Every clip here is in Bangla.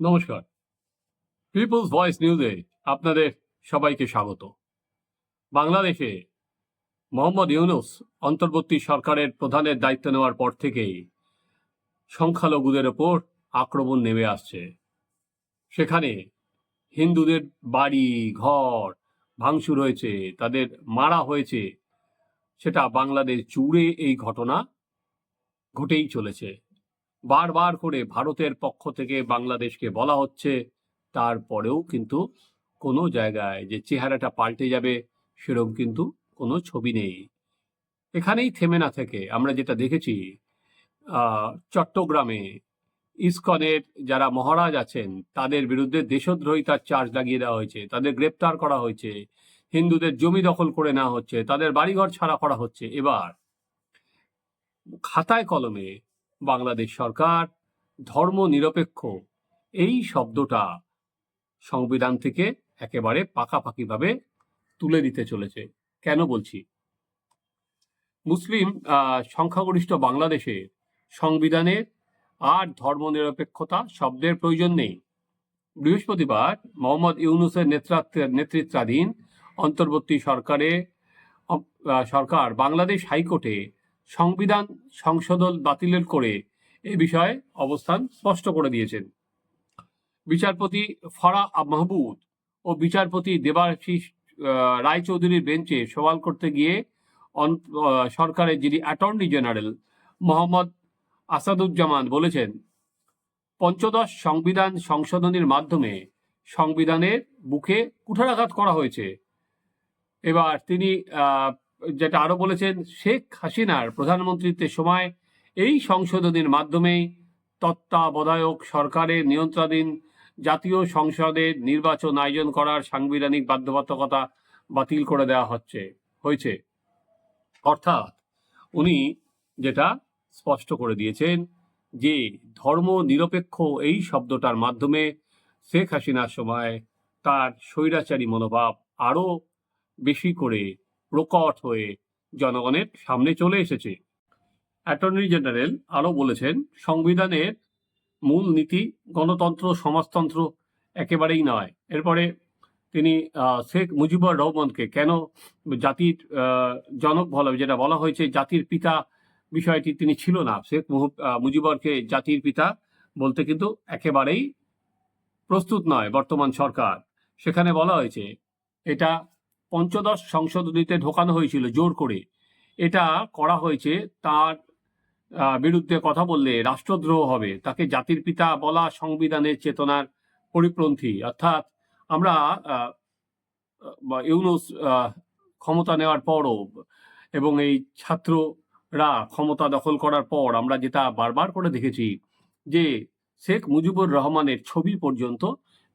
নমস্কার। পিপলস ভয়েস নিউজে আপনাদের সবাইকে স্বাগত। বাংলাদেশে মোহাম্মদ ইউনুস অন্তর্বর্তী সরকারের প্রধানের দায়িত্ব নেওয়ার পর থেকেই সংখ্যালঘুদের ওপর আক্রমণ নেমে আসছে। সেখানে হিন্দুদের বাড়ি, ঘর ভাঙচুর হয়েছে, তাদের মারা হয়েছে, সেটা বাংলাদেশ জুড়ে এই ঘটনা ঘটেই চলেছে। বারবার করে ভারতের পক্ষ থেকে বাংলাদেশকে বলা হচ্ছে, তারপরেও কিন্তু কোনো জায়গায় যে চেহারাটা পাল্টে যাবে সেরকম কিন্তু কোনো ছবি নেই। এখানেই থেমে না থেকে আমরা যেটা দেখেছি চট্টগ্রামে ইসকনের যারা মহারাজ আছেন, তাদের বিরুদ্ধে দেশদ্রোহিতার চার্জ লাগিয়ে দেওয়া হয়েছে, তাদের গ্রেপ্তার করা হয়েছে, হিন্দুদের জমি দখল করে নেওয়া হচ্ছে, তাদের বাড়িঘর ছাড়া করা হচ্ছে। এবার, খাতায় কলমে বাংলাদেশ সরকার, ধর্ম নিরপেক্ষ, এই শব্দটা সংবিধান থেকে একেবারে পাকাপাকিভাবে তুলে দিতে চলেছে। কেন বলছি? মুসলিম সংখ্যাগরিষ্ঠ বাংলাদেশে সংবিধানের আর ধর্মনিরপেক্ষতা শব্দের প্রয়োজন নেই। বৃহস্পতিবার মোহাম্মদ ইউনুসের নেতৃত্বে, নেতৃত্বাধীন অন্তর্বর্তী সরকারে সরকার বাংলাদেশ হাইকোর্টে সংবিধান সংশোধন বাতিলের করে এ বিষয়ে অবস্থান স্পষ্ট করে দিয়েছেন। বিচারপতি ফরা মাহবুদ ও বিচারপতি দেবাশিস রায়চৌধুরীর বেঞ্চে সওয়াল করতে গিয়ে সরকারের যিনি অ্যাটর্নি জেনারেল মোহাম্মদ আসাদুজ্জামান বলেছেন, পঞ্চদশ সংবিধান সংশোধনীর মাধ্যমে সংবিধানের বুকে কুঠারাঘাত করা হয়েছে। এবার তিনি যেটা আরও বলেছেন, শেখ হাসিনার প্রধানমন্ত্রীত্বের সময় এই সংশোধনীর মাধ্যমে তত্ত্বাবধায়ক সরকারের নিয়ন্ত্রণাধীন জাতীয় সংসদের নির্বাচন আয়োজন করার সাংবিধানিক বাধ্যবাধকতা বাতিল করে দেওয়া হচ্ছে, হয়েছে। অর্থাৎ উনি যেটা স্পষ্ট করে দিয়েছেন যে ধর্ম নিরপেক্ষ এই শব্দটার মাধ্যমে শেখ হাসিনার সময় তার স্বৈরাচারী মনোভাব আরও বেশি করে প্রকট হয়ে জনগণের সামনে চলে এসেছে। অ্যাটর্নি জেনারেল আরও বলেছেন সংবিধানের মূল নীতি গণতন্ত্র সমাজতন্ত্র একেবারেই নয়। এরপরে তিনি শেখ মুজিবুর রহমানকে কেন জাতির জনক বলা যেটা বলা হয়েছে জাতির পিতা বিষয়টি তিনি ছিল না। শেখ আহ, জাতির পিতা বলতে কিন্তু একেবারেই প্রস্তুত নয় বর্তমান সরকার। সেখানে বলা হয়েছে এটা পঞ্চদশ সংশোধনীতে ঢোকানো হয়েছিল জোর করে। এটা করা হয়েছে, তার বিরুদ্ধে কথা বললে রাষ্ট্রদ্রোহ হবে। তাকে জাতির পিতা বলা সংবিধানের চেতনার পরিপন্থী। অর্থাৎ আমরা ইউনুস ক্ষমতা নেওয়ার পরও এবং এই ছাত্ররা ক্ষমতা দখল করার পর আমরা যেটা বারবার করে দেখেছি, যে শেখ মুজিবুর রহমানের ছবি পর্যন্ত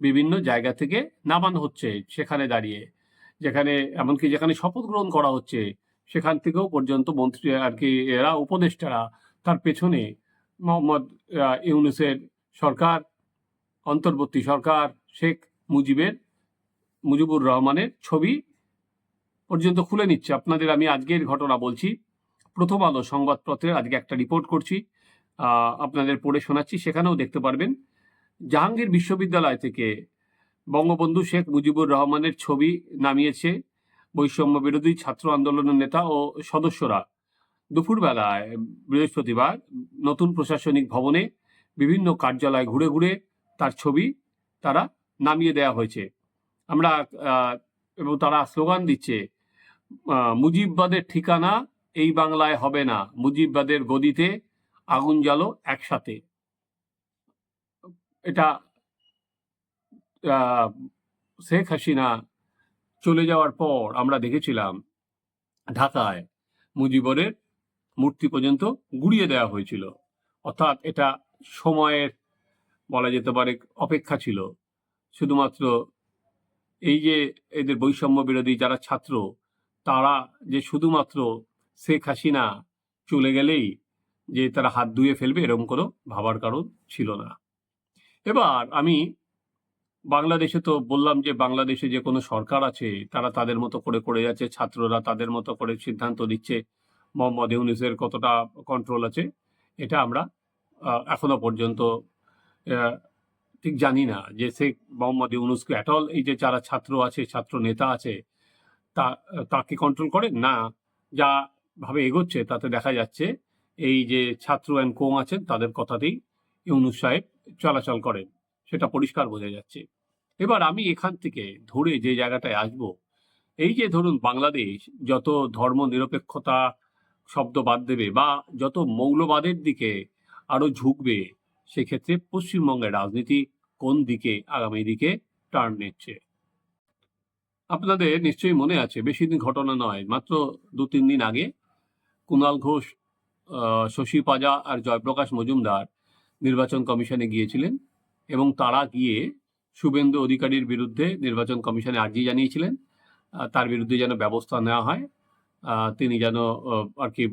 বিভিন্ন জায়গা থেকে নামানো হচ্ছে সেখানে দাঁড়িয়ে। যেখানে, এমনকি যেখানে শপথ গ্রহণ করা হচ্ছে, সেখান থেকেও পর্যন্ত মন্ত্রী আর কি, এরা উপদেষ্টারা তার পেছনে মোহাম্মদ ইউনুসের সরকার, অন্তর্বর্তী সরকার, শেখ মুজিবের, মুজিবুর রহমানের ছবি পর্যন্ত খুলে নিচ্ছে। আপনাদের আমি আজকের ঘটনা বলছি। প্রথম আলো সংবাদপত্রে আজকে একটা রিপোর্ট করছি। আপনাদের পড়ে শোনাচ্ছি। সেখানেও দেখতে পারবেন। জাহাঙ্গীর বিশ্ববিদ্যালয় থেকে বঙ্গবন্ধু শেখ মুজিবুর রহমানের ছবি নামিয়েছে বৈষম্য বিরোধী ছাত্র আন্দোলনের নেতা ও সদস্যরা। দুপুরবেলায় বৃহস্পতিবার নতুন প্রশাসনিক ভবনে বিভিন্ন কার্যালয় ঘুরে ঘুরে তার ছবি তারা নামিয়ে দেওয়া হয়েছে। আমরা এবং তারা স্লোগান দিচ্ছে মুজিববাদের ঠিকানা এই বাংলায় হবে না, মুজিববাদের গদিতে আগুন জ্বালো একসাথে। এটা শেখ হাসিনা চলে যাওয়ার পর আমরা দেখেছিলাম ঢাকায় মুজিবরের মূর্তি পর্যন্ত গুড়িয়ে দেওয়া হয়েছিল। অর্থাৎ এটা সময়ের, বলা যেতে পারে, অপেক্ষা ছিল। শুধুমাত্র এই যে এদের বৈষম্য বিরোধী যারা ছাত্র, তারা যে শুধুমাত্র শেখ হাসিনা চলে গেলেই যে তারা হাত ধুয়ে ফেলবে, এরকম কোনো ভাবার কারণ ছিল না। এবার আমি বাংলাদেশে তো বললাম যে বাংলাদেশে যে কোনো সরকার আছে, তারা তাদের মতো করে করে যাচ্ছে, ছাত্ররা তাদের মতো করে সিদ্ধান্ত দিচ্ছে মোহাম্মদ ইউনুসের কতটা কন্ট্রোল আছে, এটা আমরা এখনও পর্যন্ত ঠিক জানি না যে শেখ মোহাম্মদ ইউনুসকে অ্যাটল এই যে যারা ছাত্র আছে, ছাত্র নেতা আছে, তা তাকে কন্ট্রোল করেন না, যা ভাবে এগোচ্ছে তাতে দেখা যাচ্ছে এই যে ছাত্র অ্যান্ড কোং আছেন, তাদের কথাতেই ইউনুস সাহেব চলাচল করেন, সেটা পরিষ্কার বোঝা যাচ্ছে। এবার আমি এখান থেকে ধরে যে জায়গাটায় আসব, এই যে ধরুন বাংলাদেশ যত ধর্ম নিরপেক্ষতা শব্দ বাদ দেবে বা যত মৌলবাদের দিকে আরও ঝুঁকবে, সেক্ষেত্রে পশ্চিমবঙ্গের রাজনীতি কোন দিকে আগামী দিকে টার্ন নিচ্ছে? আপনাদের নিশ্চয়ই মনে আছে, বেশি দিন ঘটনা নয়, মাত্র দু তিন দিন আগে কুণাল ঘোষ শশী পাজা আর জয়প্রকাশ মজুমদার নির্বাচন কমিশনে গিয়েছিলেন এবং তারা গিয়ে শুভেন্দু অধিকারীর বিরুদ্ধে নির্বাচন কমিশনে আর্জি জানিয়েছিলেন। তার বিরুদ্ধে যেন ব্যবস্থা নেওয়া হয়। তিনি যেন আর কি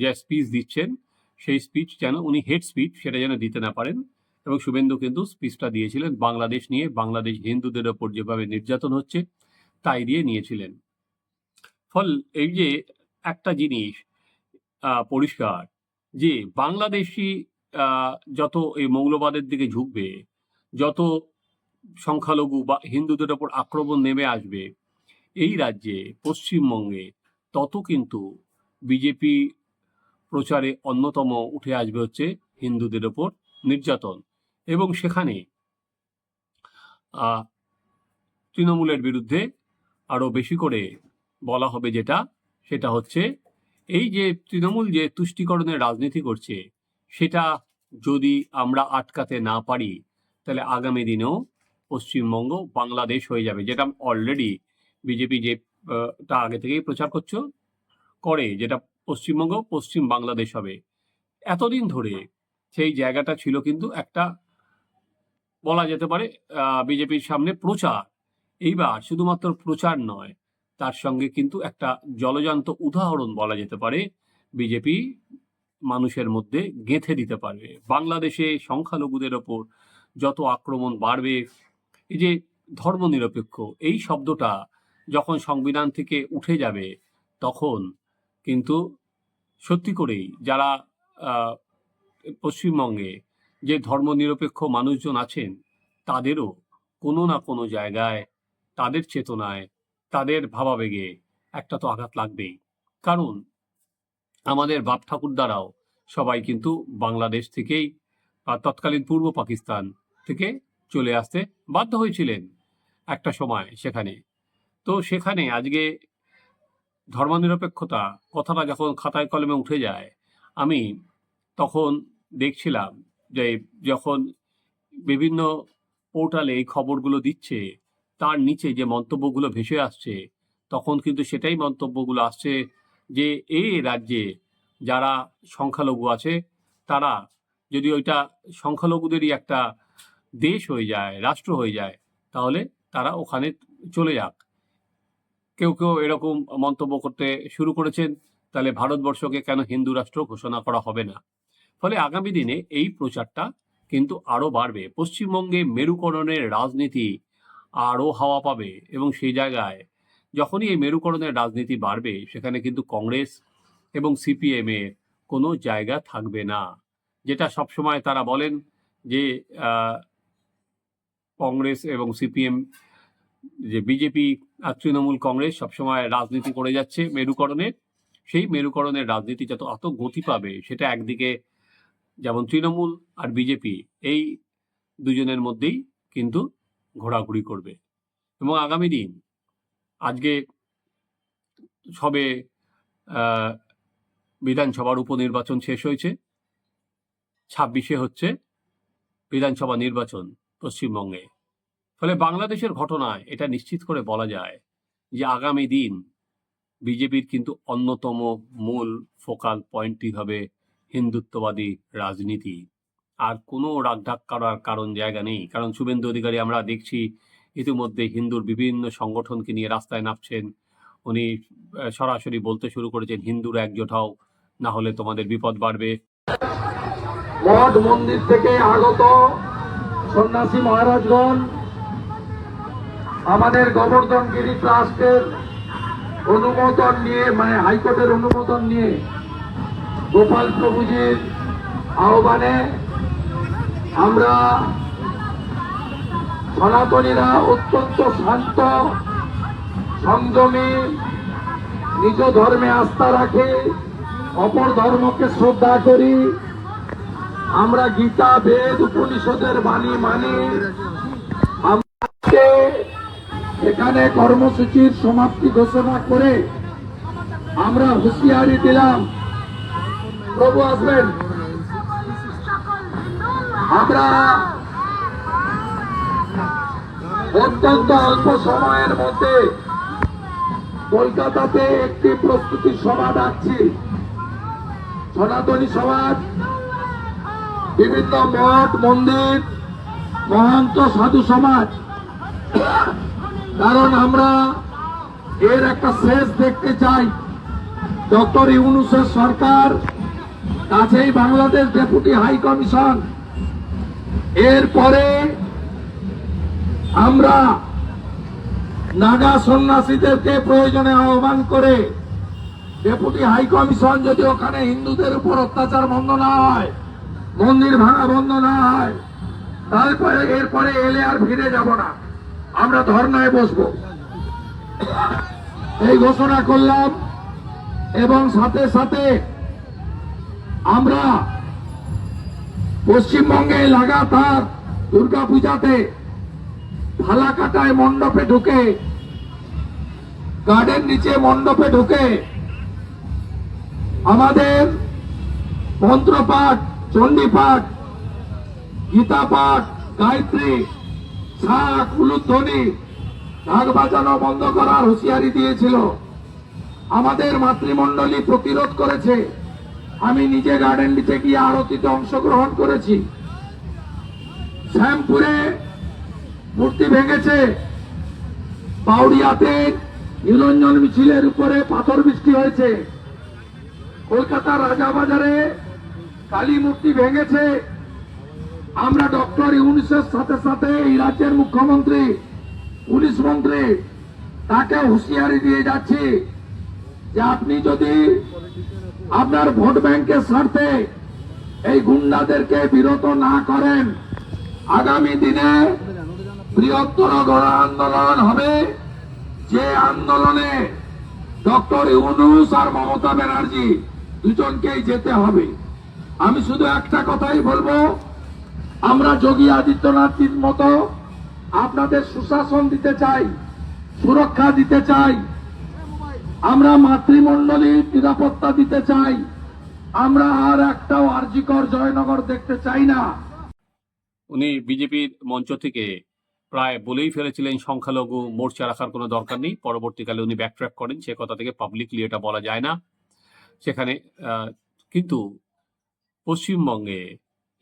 যে স্পিচ দিচ্ছেন, সেই স্পিচ যেন, উনি হেড স্পিচ সেটা যেন দিতে না পারেন। এবং শুভেন্দু কিন্তু স্পিচটা দিয়েছিলেন, বাংলাদেশ নিয়ে, বাংলাদেশ হিন্দুদের ওপর যেভাবে নির্যাতন হচ্ছে, তাই দিয়ে নিয়েছিলেন। ফল, এই যে একটা জিনিস পরিষ্কার, যে বাংলাদেশি যত এই মৌলবাদের দিকে ঝুঁকবে, যত সংখ্যালঘু বা হিন্দুদের ওপর আক্রমণ নেমে আসবে এই রাজ্যে, পশ্চিমবঙ্গে, তত কিন্তু বিজেপি প্রচারে অন্যতম উঠে আসবে হচ্ছে হিন্দুদের ওপর নির্যাতন। এবং সেখানে তৃণমূলের বিরুদ্ধে আরও বেশি করে বলা হবে যেটা, সেটা হচ্ছে এই যে তৃণমূল যে তুষ্টিকরণের রাজনীতি করছে, সেটা যদি আমরা আটকাতে না পারি, তাহলে আগামী দিনেও পশ্চিমবঙ্গ, বাংলাদেশ হয়ে যাবে, যেটা অলরেডি বিজেপি যে তা আগে থেকেই প্রচার করছ, করে যেটা পশ্চিমবঙ্গ, পশ্চিম বাংলাদেশ হবে। এতদিন ধরে সেই জায়গাটা ছিল কিন্তু একটা বলা যেতে পারে বিজেপির সামনে প্রচার। এইবার শুধুমাত্র প্রচার নয়, তার সঙ্গে কিন্তু একটা জলজান্ত উদাহরণ বলা যেতে পারে বিজেপি মানুষের মধ্যে গেঁথে দিতে পারবে। বাংলাদেশে সংখ্যালঘুদের ওপর যত আক্রমণ বাড়বে এই যে ধর্মনিরপেক্ষ, এই শব্দটা যখন সংবিধান থেকে উঠে যাবে, তখন কিন্তু সত্যি করেই যারা পশ্চিমবঙ্গে যে ধর্মনিরপেক্ষ মানুষজন আছেন, তাদেরও কোনো না কোনো জায়গায়, তাদের চেতনায়, তাদের ভাবাবেগে একটা তো আঘাত লাগবেই। কারণ আমাদের বাপ ঠাকুর দ্বারাও সবাই কিন্তু বাংলাদেশ থেকেই বা তৎকালীন পূর্ব পাকিস্তান থেকে চলে আসতে বাধ্য হয়েছিলেন একটা সময় সেখানে। তো সেখানে আজকে ধর্মনিরপেক্ষতা, কথাটা যখন খাতায় কলমে উঠে যায়, আমি তখন দেখছিলাম যে যখন বিভিন্ন পোর্টালে এই খবরগুলো দিচ্ছে, তার নিচে যে মন্তব্যগুলো ভেসে আসছে, তখন কিন্তু সেটাই মন্তব্যগুলো আসছে যে এই রাজ্যে যারা সংখ্যালঘু আছে, তারা যদি ওইটা সংখ্যালঘুদেরই একটা দেশ হয়ে যায়, রাষ্ট্র হয়ে যায়, তাহলে তারা ওখানে চলে যাক। কেউ কেউ এরকম মন্তব্য করতে শুরু করেছেন, তাহলে ভারতবর্ষকে কেন হিন্দু রাষ্ট্র ঘোষণা করা হবে না? ফলে আগামী দিনে এই প্রচারটা কিন্তু আরও বাড়বে। পশ্চিমবঙ্গে মেরুকরণের রাজনীতি আরও হাওয়া পাবে এবং সেই জায়গায় যখনই এই মেরুকরণের রাজনীতি বাড়বে, সেখানে কিন্তু কংগ্রেস এবং সিপিএম এর কোনো জায়গা থাকবে না। যেটা সবসময় তারা বলেন যে কংগ্রেস এবং সিপিএম, যে বিজেপি আর তৃণমূল কংগ্রেস সবসময় রাজনীতি করে যাচ্ছে মেরুকরণের সেই মেরুকরণের রাজনীতি যত অত গতি পাবে, সেটা একদিকে যেমন তৃণমূল আর বিজেপি, এই দুজনের মধ্যেই কিন্তু ঘোরাঘুরি করবে। এবং আগামী দিন, আজকে সবে বিধানসভার উপনির্বাচন শেষ হয়েছে। ছাব্বিশে হচ্ছে বিধানসভা নির্বাচন। পশ্চিমবঙ্গে। ফলে বাংলাদেশের ঘটনায় এটা নিশ্চিত করে বলা যায় যে আগামী দিন বিজেপির কিন্তু অন্যতম মূল ফোকাল পয়েন্টটি হবে হিন্দুত্ববাদী রাজনীতি। আর কোনো রাগঢাক করার কারণ জায়গা নেই। কারণ শুভেন্দু অধিকারী আমরা দেখছি ইতিমধ্যে হিন্দুর বিভিন্ন সংগঠনকে নিয়ে রাস্তায় নামছেন। উনি সরাসরি বলতে শুরু করেছেন, হিন্দুরা একজোট হও, না হলে তোমাদের বিপদ বাড়বে। মঠ মন্দির থেকে আগত সন্ন্যাসী মহারাজগণ, আমাদের গোবর্ধনগিরি ট্রাস্টের অনুমোদন নিয়ে মানে হাইকোর্টের অনুমোদন নিয়ে গোপাল প্রভুজির আহ্বানে আমরা সনাতনীরা অত্যন্ত শান্ত, সংযমী, নিজ ধর্মে আস্থা রাখে, অপর ধর্মকে শ্রদ্ধা করি। আমরা গীতা, বেদ, উপনিষদের বাণী মানি। আমরা আজকে এখানে কর্মসূচির সমাপ্তি ঘোষণা করে আমরা হুঁশিয়ারি দিলাম। প্রভু আসবেন। আমরা অত্যন্ত অল্প সময়ের মধ্যে কলকাতাতে একটি প্রস্তুতি সভা ডাকছি। সনাতনী সমাজ বিভিন্ন মঠ, মন্দির, মহান্ত সাধু সমাজ। কারণ আমরা এর একটা শেষ দেখতে চাই। ডক্টর ইউনুসের সরকার, কাছেই বাংলাদেশ ডেপুটি হাই কমিশন। এরপরে আমরা নাগা সন্ন্যাসীদেরকে প্রয়োজনে আহ্বান করে ডেপুটি হাই কমিশন যদি ওখানে হিন্দুদের উপর অত্যাচার বন্ধ না হয় মন্দির ভাঙা বন্ধ না হয় তারপরে, এরপরে এলে আর ফিরে যাব না। আমরা ধর্নায় বসবো। এই ঘোষণা করলাম এবং সাথে সাথে আমরা পশ্চিমবঙ্গে লাগাতার দুর্গা পূজাতে ফালাকাটায় মণ্ডপে ঢুকে, গার্ডেন নিচে মণ্ডপে ঢুকে আমাদের মন্ত্রপাঠ চণ্ডীপাঠ গীতা পাঠ গায়ত্রী, শাক উলুধ্বনি ঢাক বাজানো বন্ধ করার হুঁশিয়ারি দিয়েছিল। আমাদের মাতৃমণ্ডলী প্রতিরোধ করেছে। আমি নিজে গার্ডেন নিচে গিয়ে আরতিতে অংশগ্রহণ করেছি। শ্যামপুরে মূর্তি ভেঙেছে। পাউডিয়াতে নিরঞ্জন মিছিলের উপরে পাথর বৃষ্টি হয়েছে। কলকাতার রাজাবাজারে কালী মূর্তি ভেঙেছে। আমরা ডক্টর ইউনিসের সাথে সাথে এই রাজ্যের মুখ্যমন্ত্রী, পুলিশ মন্ত্রী তাকে হুঁশিয়ারি দিয়ে যাচ্ছি যে আপনি যদি আপনার ভোট ব্যাংকের স্বার্থে এই গুন্ডাদেরকে বিরত না করেন, আগামী দিনে বৃহত্তর গণ আন্দোলন হবে। যে আন্দোলনে ডক্টর ইউনুস আর মমতা ব্যানার্জি দুজনকেই যেতে হবে। আমি শুধু একটা কথাই বলব। আমরা যোগী আদিত্যনাথজির মতো আপনাদের সুশাসন দিতে চাই, সুরক্ষা দিতে চাই, আমরা মাতৃমণ্ডলীর নিরাপত্তা দিতে চাই, আমরা আর একটাও আর্জিকর জয়নগর দেখতে চাই না। উনি বিজেপির মঞ্চ থেকে প্রায় বলেই ফেলেছিলেন, সংখ্যালঘু মোর্চা রাখার কোনো দরকার নেই। পরবর্তীকালে উনি ব্যাকট্র্যাক করেন, সে কথা থেকে পাবলিকলি এটা বলা যায় না। সেখানে কিন্তু পশ্চিমবঙ্গে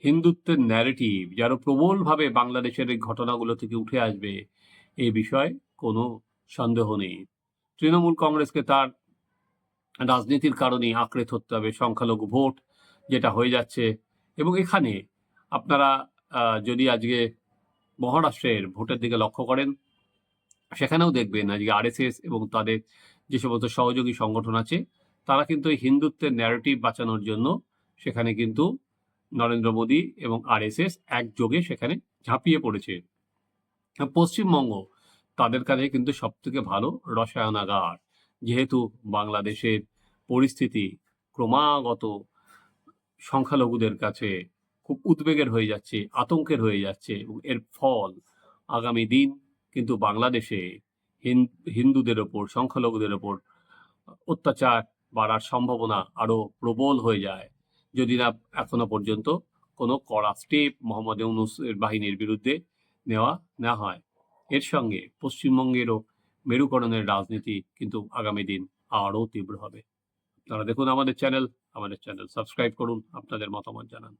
হিন্দুত্বের ন্যারেটিভ যারা প্রবলভাবে বাংলাদেশের ঘটনাগুলো থেকে উঠে আসবে, এই বিষয়ে কোনো সন্দেহ নেই। তৃণমূল কংগ্রেসকে তার রাজনীতির কারণেই আঁকড়ে ধরতে হবে সংখ্যালঘু ভোট, যেটা হয়ে যাচ্ছে। এবং এখানে আপনারা যদি আজকে মহারাষ্ট্রের ভোটের দিকে লক্ষ্য করেন, সেখানেও দেখবেন আজকে আরএসএস এবং তাদের যে সমস্ত সহযোগী সংগঠন আছে, তারা কিন্তু এই হিন্দুত্বের ন্যারেটিভ বাঁচানোর জন্য সেখানে কিন্তু নরেন্দ্র মোদী এবং আরএসএস একযোগে সেখানে ঝাঁপিয়ে পড়েছে। পশ্চিমবঙ্গ তাদের কাছে কিন্তু সব থেকে ভালো রসায়নাগার। যেহেতু বাংলাদেশের পরিস্থিতি ক্রমাগত সংখ্যালঘুদের কাছে খুব উদ্বেগের হয়ে যাচ্ছে, আতঙ্কের হয়ে যাচ্ছে এবং এর ফল আগামী দিন কিন্তু বাংলাদেশে হিন- হিন্দুদের ওপর, সংখ্যালঘুদের ওপর অত্যাচার বাড়ার সম্ভাবনা আরও প্রবল হয়ে যায়। যদি না এখনও পর্যন্ত কোনো কড়া স্টেপ মোহাম্মদ ইউনুসের বাহিনীর বিরুদ্ধে নেওয়া না হয়। এর সঙ্গে পশ্চিমবঙ্গেরও মেরুকরণের রাজনীতি কিন্তু আগামী দিন আরও তীব্র হবে। আপনারা দেখুন আমাদের চ্যানেল আমাদের চ্যানেল সাবস্ক্রাইব করুন, আপনাদের মতামত জানান।